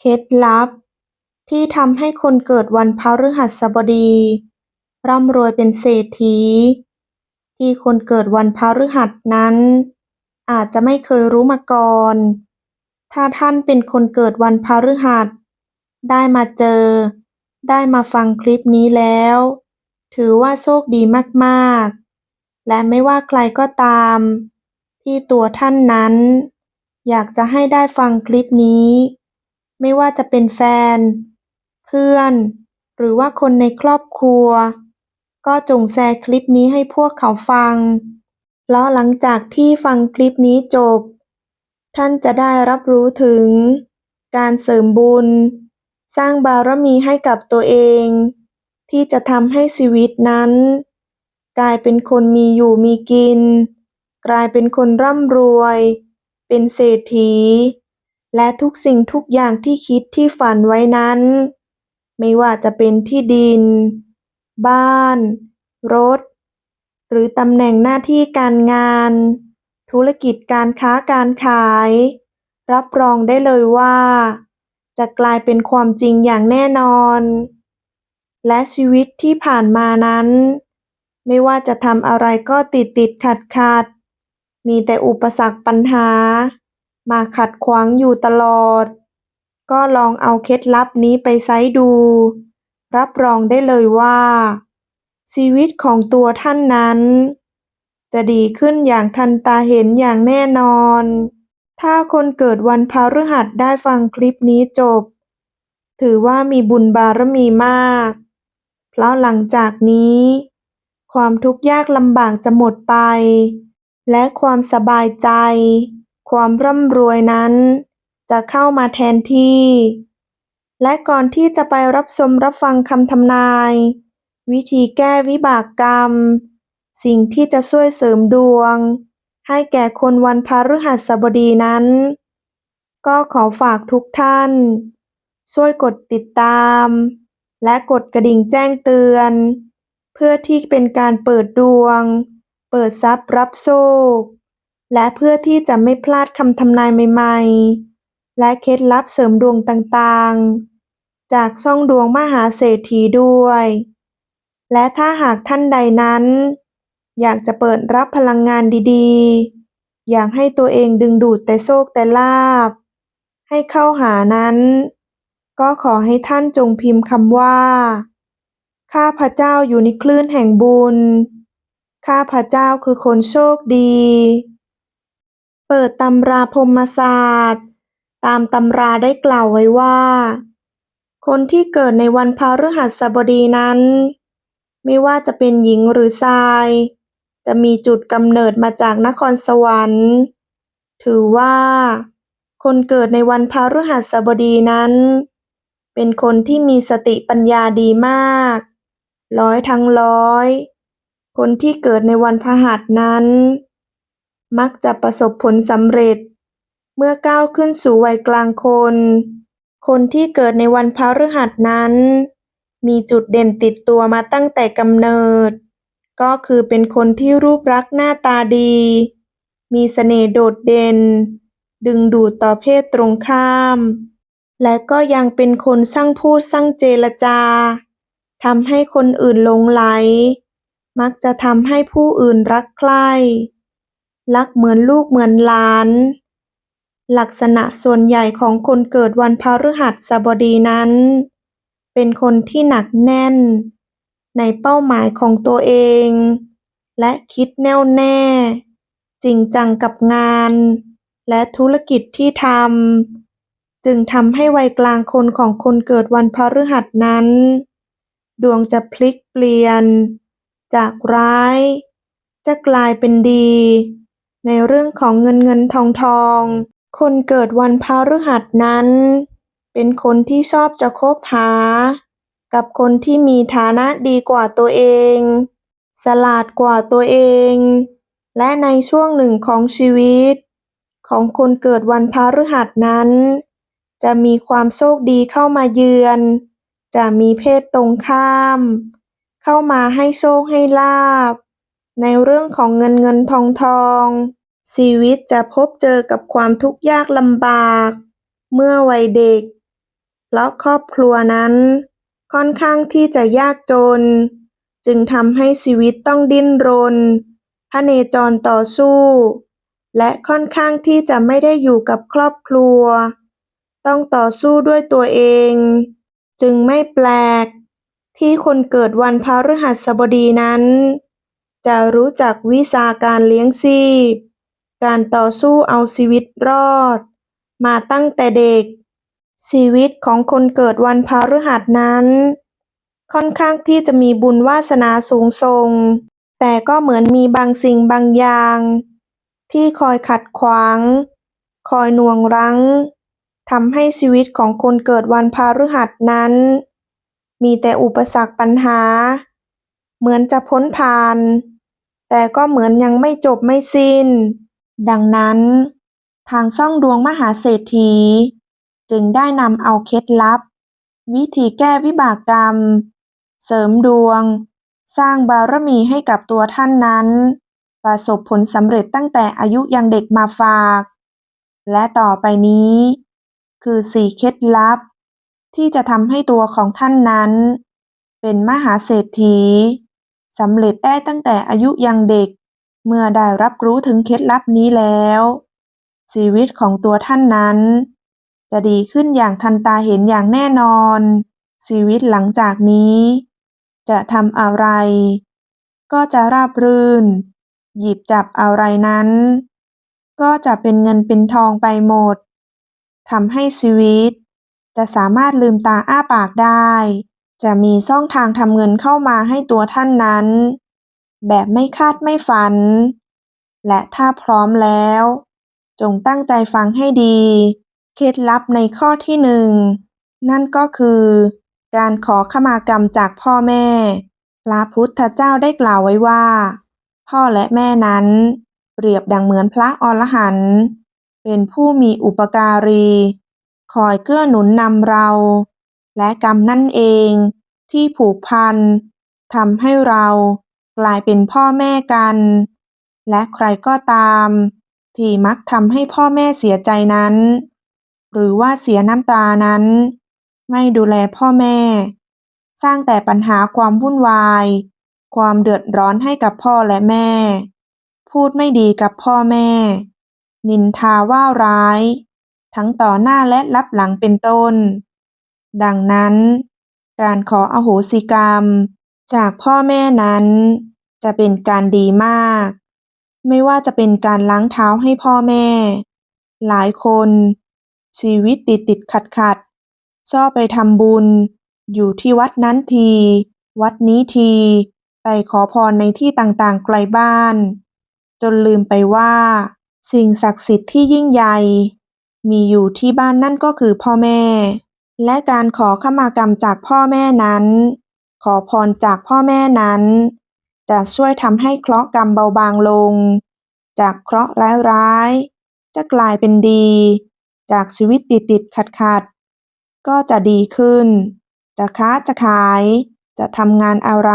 เคล็ดลับ ที่ทำให้คนเกิดวันพฤหัสบดี ร่ำรวยเป็นเศรษฐี ที่คนเกิดวันพฤหัสนั้น อาจจะไม่เคยรู้มาก่อน ถ้าท่านเป็นคนเกิดวันพฤหัส ได้มาเจอ ได้มาฟังคลิปนี้แล้ว ถือว่าโชคดีมากๆ และไม่ว่าใครก็ตาม ที่ตัวท่านนั้น อยากจะให้ได้ฟังคลิปนี้ ไม่ว่าจะเป็นแฟน เพื่อน หรือว่าคนในครอบครัว ก็จงแชร์คลิปนี้ให้พวกเขาฟังเพราะหลังจากที่ฟังคลิปนี้จบ ท่านจะได้รับรู้ถึง การเสริมบุญ สร้างบารมีให้กับตัวเอง ที่จะทำให้ชีวิตนั้น กลายเป็นคนมีอยู่มีกิน กลายเป็นคนร่ำรวย เป็นเศรษฐี และทุกสิ่งทุกอย่างที่คิดที่ฝันไว้นั้น ไม่ว่าจะเป็นที่ดิน บ้าน รถ หรือตำแหน่งหน้าที่การงาน ธุรกิจการค้าการขาย รับรองได้เลยว่า จะกลายเป็นความจริงอย่างแน่นอน และชีวิตที่ผ่านมานั้น ไม่ว่าจะทำอะไรก็ติดติดขัดขัดมีแต่อุปสรรคปัญหา มาขัดขวางอยู่ตลอด ก็ลองเอาเคล็ดลับนี้ไปใช้ดู รับรองได้เลยว่า ชีวิตของตัวท่านนั้น จะดีขึ้นอย่างทันตาเห็นอย่างแน่นอน ถ้าคนเกิดวันพฤหัสได้ฟังคลิปนี้จบ ถือว่ามีบุญบารมีมาก เพราะหลังจากนี้ ความทุกข์ยากลำบากจะหมดไป และความสบายใจ ความร่ำรวยนั้น จะเข้ามาแทนที่ และก่อนที่จะไปรับชมรับฟังคำทำนาย วิธีแก้วิบากกรรม สิ่งที่จะช่วยเสริมดวง ให้แก่คนวันพฤหัสบดีนั้น ก็ขอฝากทุกท่าน ช่วยกดติดตาม และกดกระดิ่งแจ้งเตือน เพื่อที่เป็นการเปิดดวง เปิดทรัพย์รับโชค และเพื่อที่จะไม่พลาดคำทำนายใหม่ๆ และเคล็ดลับเสริมดวงต่างๆ จากช่องดวงมหาเศรษฐีด้วย และถ้าหากท่านใดนั้น อยากจะเปิดรับพลังงานดีๆ อยากให้ตัวเองดึงดูดแต่โชคแต่ลาภให้เข้าหานั้น ก็ขอให้ท่านจงพิมพ์คำว่า ข้าพระเจ้าอยู่ในคลื่นแห่งบุญ ข้าพระเจ้าคือคนโชคดี เปิดตำราพรมศาสตร์ ตามตำราได้กล่าวไว้ว่า คนที่เกิดในวันพฤหัสบดีนั้น ไม่ว่าจะเป็นหญิงหรือชาย จะมีจุดกำเนิดมาจากนครสวรรค์ ถือว่า คนเกิดในวันพฤหัสบดีนั้น เป็นคนที่มีสติปัญญาดีมาก ร้อยทั้งร้อย คนที่เกิดในวันพฤหัสนั้น มักจะประสบผลสำเร็จ เมื่อก้าวขึ้นสู่วัยกลางคน คนที่เกิดในวันพฤหัสนั้น มีจุดเด่นติดตัวมาตั้งแต่กำเนิด ก็คือเป็นคนที่รูปลักษ์หน้าตาดี มีเสน่ห์โดดเด่น ดึงดูดต่อเพศตรงข้าม และก็ยังเป็นคนช่างพูดช่างเจรจาทำให้คนอื่นหลงไหล มักจะทำให้ผู้อื่นรักใคร่ รักเหมือนลูกเหมือนหลาน ลักษณะส่วนใหญ่ของคนเกิดวันพฤหัสบดีนั้น เป็นคนที่หนักแน่น ในเป้าหมายของตัวเอง และคิดแน่วแน่ จริงจังกับงาน และธุรกิจที่ทำจึงทำให้วัยกลางคนของคนเกิดวันพฤหัสนั้น ดวงจะพลิกเปลี่ยน จากร้ายจะกลายเป็นดี ในเรื่องของเงินเงินทองทอง คนเกิดวันพฤหัสนั้น เป็นคนที่ชอบจะคบหา กับคนที่มีฐานะดีกว่าตัวเองฉลาดกว่าตัวเอง และในช่วงหนึ่งของชีวิต ของคนเกิดวันพฤหัสนั้น จะมีความโชคดีเข้ามาเยือน จะมีเพศตรงข้าม เข้ามาให้โชคให้ลาภ ในเรื่องของเงินเงินทองทองชีวิตจะพบเจอกับความทุกข์ยากลำบาก เมื่อวัยเด็กเพราะครอบครัวนั้น ค่อนข้างที่จะยากจน จึงทำให้ชีวิตต้องดิ้นรนพเนจรต่อสู้ และค่อนข้างที่จะไม่ได้อยู่กับครอบครัว ต้องต่อสู้ด้วยตัวเอง จึงไม่แปลก ที่คนเกิดวันพฤหัสบดีนั้น จะรู้จักวิชาการเลี้ยงชีพ การต่อสู้เอาชีวิตรอด มาตั้งแต่เด็ก ชีวิตของคนเกิดวันพฤหัสนั้น ค่อนข้างที่จะมีบุญวาสนาสูงส่ง แต่ก็เหมือนมีบางสิ่งบางอย่าง ที่คอยขัดขวาง คอยหน่วงรั้งทำให้ชีวิตของคนเกิดวันพฤหัสนั้น มีแต่อุปสรรคปัญหา เหมือนจะพ้นผ่าน แต่ก็เหมือนยังไม่จบไม่สิ้น ดังนั้น ทางช่องดวงมหาเศรษฐี จึงได้นำเอาเคล็ดลับ วิธีแก้วิบากกรรม เสริมดวง สร้างบารมีให้กับตัวท่านนั้น ประสบผลสำเร็จตั้งแต่อายุยังเด็กมาฝาก และต่อไปนี้ คือสี่เคล็ดลับ ที่จะทำให้ตัวของท่านนั้น เป็นมหาเศรษฐี สำเร็จได้ตั้งแต่อายุยังเด็ก เมื่อได้รับรู้ถึงเคล็ดลับนี้แล้ว ชีวิตของตัวท่านนั้น จะดีขึ้นอย่างทันตาเห็นอย่างแน่นอน ชีวิตหลังจากนี้ จะทำอะไร ก็จะราบรื่น หยิบจับอะไรนั้น ก็จะเป็นเงินเป็นทองไปหมดทำให้ชีวิต จะสามารถลืมตาอ้าปากได้ จะมีช่องทางทำเงินเข้ามาให้ตัวท่านนั้น แบบไม่คาดไม่ฝัน และถ้าพร้อมแล้ว จงตั้งใจฟังให้ดี เคล็ดลับในข้อที่หนึ่งนั่นก็คือ การขอขมากรรมจากพ่อแม่ พระพุทธเจ้าได้กล่าวไว้ว่า พ่อและแม่นั้น เปรียบดังเหมือนพระอรหันต์เป็นผู้มีอุปการี คอยเกื้อหนุนนำเรา และกรรมนั่นเองที่ผูกพันทำให้เรากลายเป็นพ่อแม่กัน และใครก็ตาม ที่มักทำให้พ่อแม่เสียใจนั้น หรือว่าเสียน้ำตานั้น ไม่ดูแลพ่อแม่ สร้างแต่ปัญหาความวุ่นวาย ความเดือดร้อนให้กับพ่อและแม่ พูดไม่ดีกับพ่อแม่ นินทาว่าร้าย ทั้งต่อหน้าและลับหลังเป็นต้น ดังนั้น การขออโหสิกรรมจากพ่อแม่นั้น จะเป็นการดีมาก ไม่ว่าจะเป็นการล้างเท้าให้พ่อแม่ หลายคน ชีวิตติดติดขัดขัดชอบไปทำบุญ อยู่ที่วัดนั้นที วัดนี้ที ไปขอพรในที่ต่างๆไกลบ้าน จนลืมไปว่า สิ่งศักดิ์สิทธิ์ที่ยิ่งใหญ่ มีอยู่ที่บ้านนั่นก็คือพ่อแม่ และการขอขมากรรมจากพ่อแม่นั้น ขอพรจากพ่อแม่นั้น จะช่วยทำให้เคราะห์กรรมเบาบางลง จากเคราะห์ร้ายๆจะกลายเป็นดี จากชีวิตติดติดขัดขัดๆก็จะดีขึ้น จะค้าจะขาย จะทำงานอะไร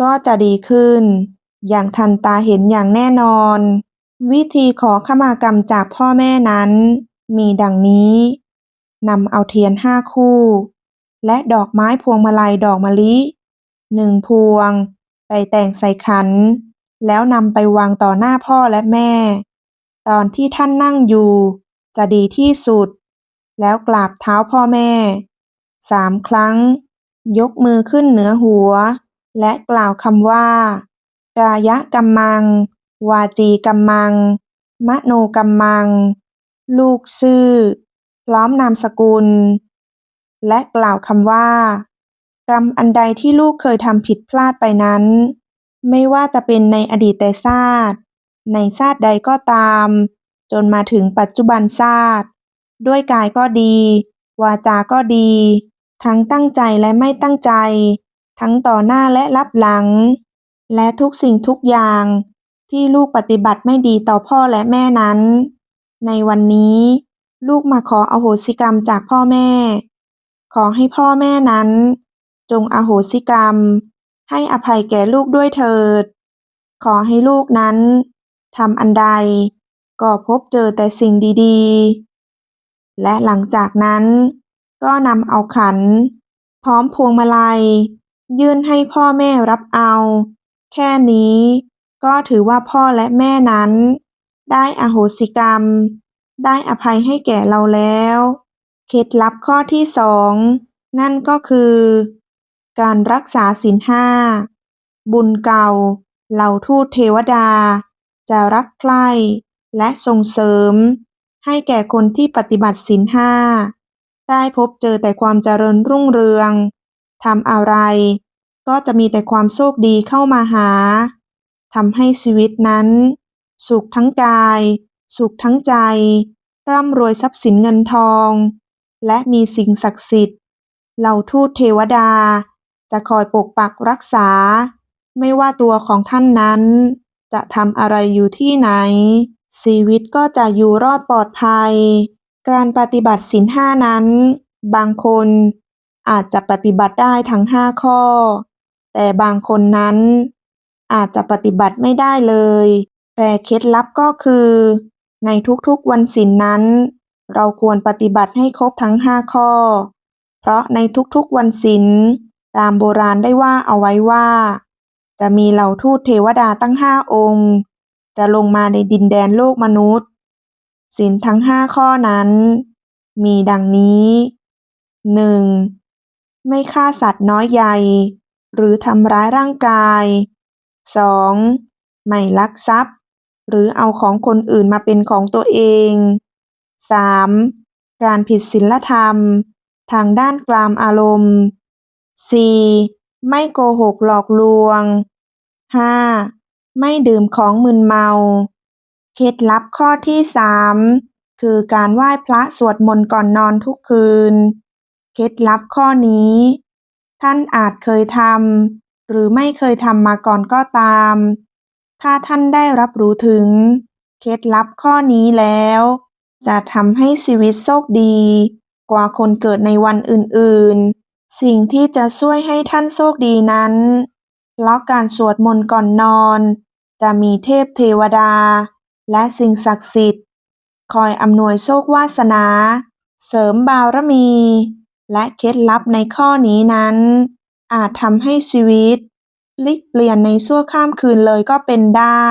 ก็จะดีขึ้น อย่างทันตาเห็นอย่างแน่นอน วิธีขอขมากรรมจากพ่อแม่นั้น มีดังนี้ นำเอาเทียนห้าคู่ และดอกไม้พวงมาลัยดอกมะลิหนึ่งพวง ไปแต่งใส่ขัน แล้วนำไปวางต่อหน้าพ่อและแม่ ตอนที่ท่านนั่งอยู่ จะดีที่สุด แล้วกราบเท้าพ่อแม่สามครั้ง ยกมือขึ้นเหนือหัว และกล่าวคำว่า กายกัมมัง วาจีกัมมัง มโนกัมมัง ลูกชื่อ พร้อมนามสกุล และกล่าวคำว่า กรรมอันใดที่ลูกเคยทำผิดพลาดไปนั้น ไม่ว่าจะเป็นในอดีตแต่ชาติ ในชาติใดก็ตาม จนมาถึงปัจจุบันชาติ ด้วยกายก็ดี วาจาก็ดี ทั้งตั้งใจและไม่ตั้งใจ ทั้งต่อหน้าและลับหลัง และทุกสิ่งทุกอย่างที่ลูกปฏิบัติไม่ดีต่อพ่อและแม่นั้น ในวันนี้ ลูกมาขออโหสิกรรมจากพ่อแม่ ขอให้พ่อแม่นั้น จงอโหสิกรรม ให้อภัยแก่ลูกด้วยเถิด ขอให้ลูกนั้นทำอันใด ก็พบเจอแต่สิ่งดีๆ และหลังจากนั้นก็นำเอาขัน พร้อมพวงมาลัย ยื่นให้พ่อแม่รับเอา แค่นี้ก็ถือว่าพ่อและแม่นั้น ได้อโหสิกรรม ได้อภัยให้แก่เราแล้ว เคล็ดลับข้อที่สองนั่นก็คือ การรักษาศีลห้า บุญเก่า เหล่าทูตเทวดา จะรักใคร่และส่งเสริม ให้แก่คนที่ปฏิบัติศีลห้า ได้พบเจอแต่ความเจริญรุ่งเรืองทำอะไร ก็จะมีแต่ความโชคดีเข้ามาหาทำให้ชีวิตนั้น สุขทั้งกาย สุขทั้งใจ ร่ำรวยทรัพย์สินเงินทอง และมีสิ่งศักดิ์สิทธิ์ เหล่าทูตเทวดา จะคอยปกปักรักษา ไม่ว่าตัวของท่านนั้น จะทำอะไรอยู่ที่ไหน ชีวิตก็จะอยู่รอดปลอดภัย การปฏิบัติศีลห้านั้น บางคนอาจจะปฏิบัติได้ทั้งห้าข้อ แต่บางคนนั้นอาจจะปฏิบัติไม่ได้เลย แต่เคล็ดลับก็คือ ในทุกๆวันศีลนั้น เราควรปฏิบัติให้ครบทั้งห้าข้อ เพราะในทุกๆวันศีลตามโบราณได้ว่าเอาไว้ว่า จะมีเหล่าทูตเทวดาตั้งห้าองค์ จะลงมาในดินแดนโลกมนุษย์ศีลทั้งห้าข้อนั้น มีดังนี้หนึ่งไม่ฆ่าสัตว์น้อยใหญ่ หรือทำร้ายร่างกาย 2. ไม่ลักทรัพย์ หรือเอาของคนอื่นมาเป็นของตัวเอง 3. การผิดศีลธรรม ทางด้านกลามอารมณ์ 4. ไม่โกหกหลอกลวง 5. ไม่ดื่มของมึนเมา เคล็ดลับข้อที่ 3 คือการไหว้พระสวดมนต์ก่อนนอนทุกคืน เคล็ดลับข้อนี้ ท่านอาจเคยทำหรือไม่เคยทำมาก่อนก็ตาม ถ้าท่านได้รับรู้ถึง เคล็ดลับข้อนี้แล้ว จะทำให้ชีวิตโชคดี กว่าคนเกิดในวันอื่นๆ สิ่งที่จะช่วยให้ท่านโชคดีนั้น เพราะการสวดมนต์ก่อนนอน จะมีเทพเทวดา และสิ่งศักดิ์สิทธิ์ คอยอำนวยโชควาสนา เสริมบารมี และเคล็ดลับในข้อนี้นั้น อาจทำให้ชีวิต พลิกเปลี่ยนในชั่วข้ามคืนเลยก็เป็นได้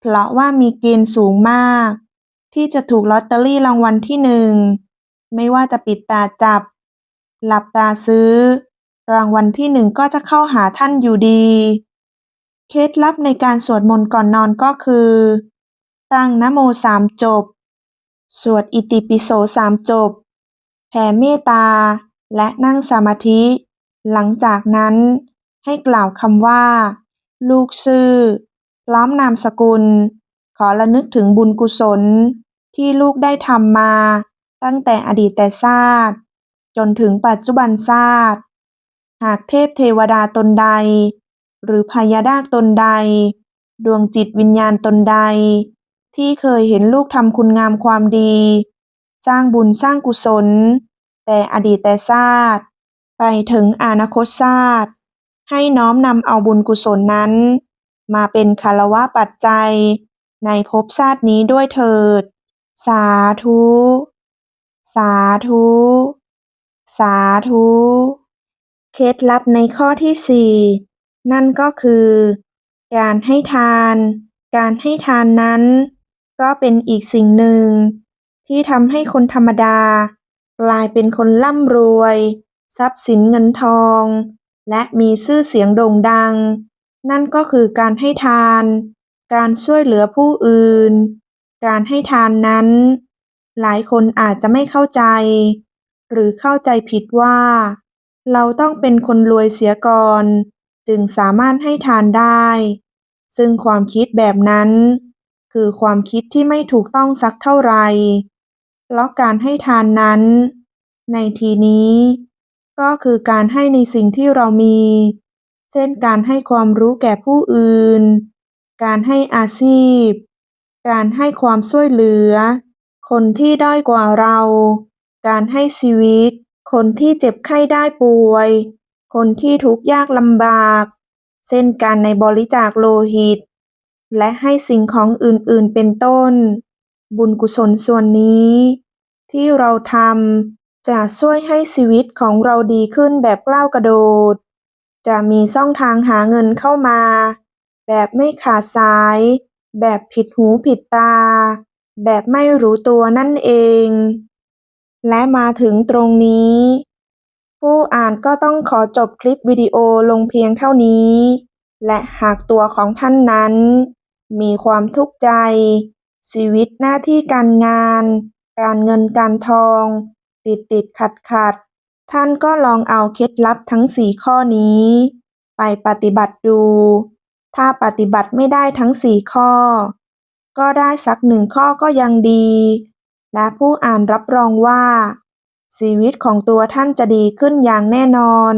เพราะว่ามีเกณฑ์สูงมาก ที่จะถูกลอตเตอรี่รางวัลที่หนึ่ง ไม่ว่าจะปิดตาจับ หลับตาซื้อ รางวัลที่หนึ่งก็จะเข้าหาท่านอยู่ดี เคล็ดลับในการสวดมนต์ก่อนนอนก็คือ ตั้งนโมสามจบ สวดอิติปิโสสามจบ แผ่เมตตา และนั่งสมาธิ หลังจากนั้น ให้กล่าวคำว่า ลูกชื่อพร้อมนามสกุล ขอระลึกถึงบุญกุศล ที่ลูกได้ทำมา ตั้งแต่อดีตแต่ชาติจนถึงปัจจุบันชาติ หากเทพเทวดาตนใด หรือพญานาคตนใด ดวงจิตวิญญาณตนใด ที่เคยเห็นลูกทำคุณงามความดี สร้างบุญสร้างกุศล แต่อดีตแต่ชาติ ไปถึงอนาคตชาติ ให้น้อมนำเอาบุญกุศลนั้น มาเป็นคารวะปัจจัย ในภพชาตินี้ด้วยเถิด สาธุ สาธุ สาธุ เคล็ดลับในข้อที่สี่นั่นก็คือ การให้ทาน การให้ทานนั้น ก็เป็นอีกสิ่งหนึ่ง ที่ทำให้คนธรรมดา กลายเป็นคนร่ำรวย ทรัพย์สินเงินทอง และมีชื่อเสียงโด่งดัง นั่นก็คือการให้ทาน การช่วยเหลือผู้อื่น การให้ทานนั้น หลายคนอาจจะไม่เข้าใจ หรือเข้าใจผิดว่า เราต้องเป็นคนรวยเสียก่อน จึงสามารถให้ทานได้ ซึ่งความคิดแบบนั้น คือความคิดที่ไม่ถูกต้องสักเท่าไหร่เพราะการให้ทานนั้น ในทีนี้ ก็คือการให้ในสิ่งที่เรามี เช่นการให้ความรู้แก่ผู้อื่น การให้อาชีพ การให้ความช่วยเหลือ คนที่ด้อยกว่าเรา การให้ชีวิต คนที่เจ็บไข้ได้ป่วย คนที่ทุกข์ยากลำบาก เช่นการในบริจาคโลหิต และให้สิ่งของอื่นๆเป็นต้น บุญกุศลส่วนนี้ ที่เราทำ จะช่วยให้ชีวิตของเราดีขึ้นแบบก้าวกระโดด จะมีช่องทางหาเงินเข้ามา แบบไม่ขาดสาย แบบผิดหูผิดตา แบบไม่รู้ตัวนั่นเอง และมาถึงตรงนี้ ผู้อ่านก็ต้องขอจบคลิปวิดีโอลงเพียงเท่านี้ และหากตัวของท่านนั้น มีความทุกข์ใจ ชีวิตหน้าที่การงาน การเงินการทอง ติดติดขัดขัดท่านก็ลองเอาเคล็ดลับทั้งสี่ข้อนี้ ไปปฏิบัติดู ถ้าปฏิบัติไม่ได้ทั้งสี่ข้อ ก็ได้สักหนึ่งข้อก็ยังดี และผู้อ่านรับรองว่า ชีวิตของตัวท่านจะดีขึ้นอย่างแน่นอน